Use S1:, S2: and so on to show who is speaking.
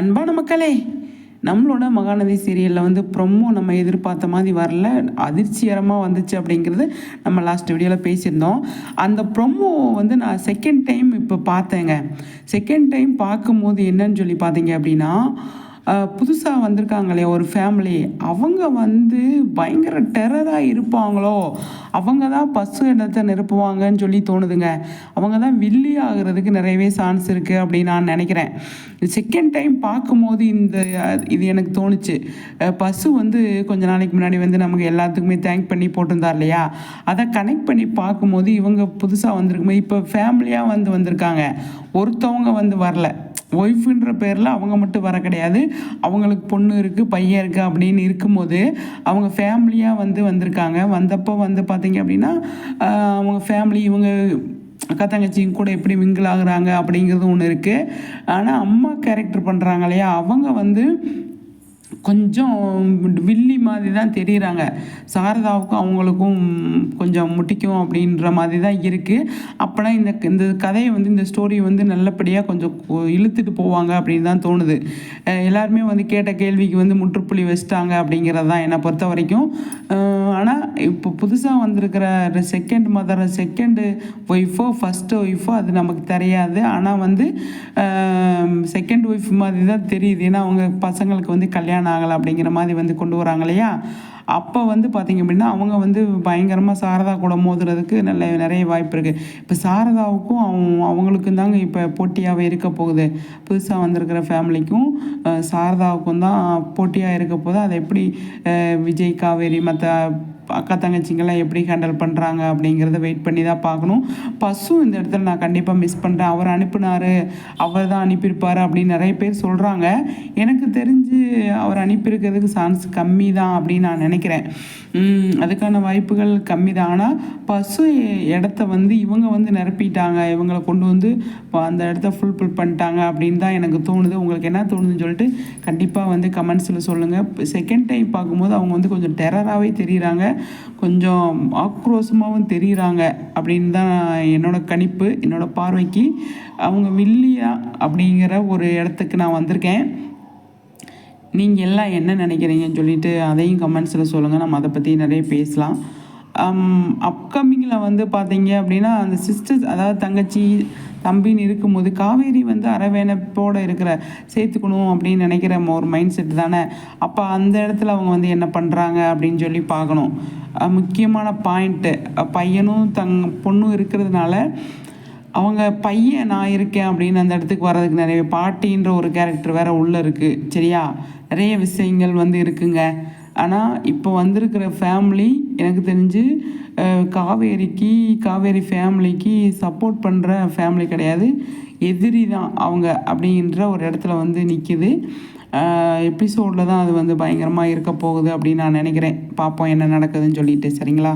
S1: அன்பான மக்களே நம்மளோட மகாநதி சீரியலில் வந்து ப்ரொமோ நம்ம எதிர்பார்த்த மாதிரி வரல. அதிர்ச்சிகரமாக வந்துச்சு அப்படிங்கிறது நம்ம லாஸ்ட் வீடியோவில் பேசியிருந்தோம். அந்த ப்ரொமோ வந்து நான் செகண்ட் டைம் இப்போ பார்த்தேங்க. செகண்ட் டைம் பார்க்கும்போது என்னன்னு சொல்லி பார்த்தீங்க அப்படின்னா புதுசாக வந்திருக்காங்களே ஒரு ஃபேமிலி அவங்க வந்து பயங்கர டெரராக இருப்பாங்களோ? அவங்க தான் பசு இடத்தை நிரப்புவாங்கன்னு சொல்லி தோணுதுங்க. அவங்க தான் வில்லி ஆகிறதுக்கு நிறையவே சான்ஸ் இருக்குது அப்படின்னு நான் நினைக்கிறேன். செகண்ட் டைம் பார்க்கும்போது இந்த இது எனக்கு தோணுச்சு. பசு வந்து கொஞ்ச நாளைக்கு முன்னாடி வந்து நமக்கு எல்லாத்துக்குமே தேங்க் பண்ணி போட்டிருந்தார் இல்லையா? அதை கனெக்ட் பண்ணி பார்க்கும்போது இவங்க புதுசாக வந்திருக்குமே இப்போ ஃபேமிலியாக வந்து வந்திருக்காங்க. ஒருத்தவங்க வந்து வரல. ஒய்ஃபுன்ற பேரில் அவங்க மட்டும் வர கிடையாது. அவங்களுக்கு பொண்ணு இருக்குது பையன் இருக்குது அப்படின்னு இருக்கும்போது அவங்க ஃபேமிலியாக வந்து வந்திருக்காங்க. வந்தப்போ வந்து பார்த்தீங்க அப்படின்னா அவங்க ஃபேமிலி இவங்க அக்கா தங்கச்சிங்க கூட எப்படி மிங்கிள் ஆகுறாங்க அப்படிங்கிறது ஒன்று இருக்குது ஆனால் அம்மா கேரக்டர் பண்ணுறாங்க இல்லையா? அவங்க வந்து கொஞ்சம் வில்லி மாதிரி தான் தெரிகிறாங்க சாரதாவுக்கும் அவங்களுக்கும் கொஞ்சம் முட்டிக்கும் அப்படின்ற மாதிரி தான் இருக்குது அப்போனா இந்த இந்த கதையை வந்து இந்த ஸ்டோரி வந்து நல்லபடியாக கொஞ்சம் இழுத்துட்டு போவாங்க அப்படின்னு தான் தோணுது. எல்லாருமே வந்து கேட்ட கேள்விக்கு வந்து முற்றுப்புள்ளி வச்சுட்டாங்க அப்படிங்கிறது தான் என்னை பொறுத்த வரைக்கும். ஆனால் இப்போ புதுசாக வந்திருக்கிற செகண்ட் மதர் செகண்டு ஒய்ஃபோ ஃபஸ்ட்டு ஒய்ஃபோ அது நமக்கு தெரியாது. ஆனால் வந்து செகண்ட் ஒய்ஃப் மாதிரி தான் தெரியுது. ஏன்னா அவங்க பசங்களுக்கு வந்து கல்யாணம் ஆகலை அப்படிங்கிற மாதிரி வந்து கொண்டு வராங்க இல்லையா? அப்போ வந்து பார்த்திங்க அப்படின்னா அவங்க வந்து பயங்கரமாக சாரதா கூட மோதுறதுக்கு நல்ல நிறைய வாய்ப்பு இருக்குது இப்போ சாரதாவுக்கும் அவங்க அவங்களுக்கும் தாங்க இப்போ போட்டியாகவே இருக்க போகுது. புதுசாக வந்திருக்கிற ஃபேமிலிக்கும் சாரதாவுக்கும் தான் போட்டியாக இருக்க போகுது. அதை எப்படி விஜய் காவேரி மற்ற அக்கா தங்கச்சிங்கெல்லாம் எப்படி ஹேண்டில் பண்ணுறாங்க அப்படிங்கிறத வெயிட் பண்ணி தான் பார்க்கணும். பசு இந்த இடத்துல நான் கண்டிப்பாக மிஸ் பண்ணுறேன் அவர் அனுப்பினார். அவர் தான் அனுப்பியிருப்பார் அப்படின்னு நிறைய பேர் சொல்கிறாங்க எனக்கு தெரிஞ்சு அவர் அனுப்பியிருக்கிறதுக்கு சான்ஸ் கம்மி தான் அப்படின்னு நான் நினைக்கிறேன். அதுக்கான வாய்ப்புகள் கம்மி தான். ஆனால் பசு இடத்த வந்து இவங்க வந்து நிரப்பிட்டாங்க. இவங்களை கொண்டு வந்து அந்த இடத்த ஃபுல்ஃபில் பண்ணிட்டாங்க அப்படின்னு தான் எனக்கு தோணுது. உங்களுக்கு என்ன தோணுதுன்னு சொல்லிட்டு கண்டிப்பாக வந்து கமெண்ட்ஸில் சொல்லுங்கள் செகண்ட் டைம் பார்க்கும்போது அவங்க வந்து கொஞ்சம் டெரராகவே தெரியுறாங்க. கொஞ்சம் ஆக்ரோஷமாகவும் தெரியுறாங்க அப்படின்னு தான் என்னோட கணிப்பு என்னோட பார்வைக்கு. அவங்க வில்லியா அப்படிங்கிற ஒரு இடத்துக்கு நான் வந்திருக்கேன். நீங்கள் எல்லாம் என்ன நினைக்கிறீங்கன்னு சொல்லிட்டு அதையும் கமெண்ட்ஸில் சொல்லுங்கள் நம்ம அதை பற்றி நிறைய பேசலாம். Um, அப்கமிங்கில் வந்து பார்த்தீங்க அப்படின்னா அந்த சிஸ்டர்ஸ் அதாவது தங்கச்சி தம்பின்னு இருக்கும்போது காவேரி வந்து அரவேணப்போடு இருக்கிற சேர்த்துக்கணும் அப்படின்னு நினைக்கிற ஒரு மைண்ட் செட் தானே? அப்போ அந்த இடத்துல அவங்க வந்து என்ன பண்ணுறாங்க அப்படின்னு சொல்லி பார்க்கணும். முக்கியமான பாயிண்ட்டு பையனும் தங் பொண்ணும் இருக்கிறதுனால அவங்க பையன் நான் இருக்கேன் அப்படின்னு அந்த இடத்துக்கு வர்றதுக்கு நிறைய பாட்டின்ற ஒரு கேரக்டர் வேறு உள்ளே இருக்குது சரியா? நிறைய விஷயங்கள் வந்து இருக்குங்க. ஆனால் இப்போ வந்திருக்கிற ஃபேமிலி எனக்கு தெரிஞ்சு காவேரிக்கு காவேரி ஃபேமிலிக்கு சப்போர்ட் பண்ணுற ஃபேமிலி கிடையாது. எதிரி தான் அவங்க அப்படின்ற ஒரு இடத்துல வந்து நிற்கிது எபிசோடில் தான் அது வந்து பயங்கரமாக இருக்க போகுது அப்படின்னு நான் நினைக்கிறேன். பார்ப்போம் என்ன நடக்குதுன்னு சொல்லிட்டு சரிங்களா?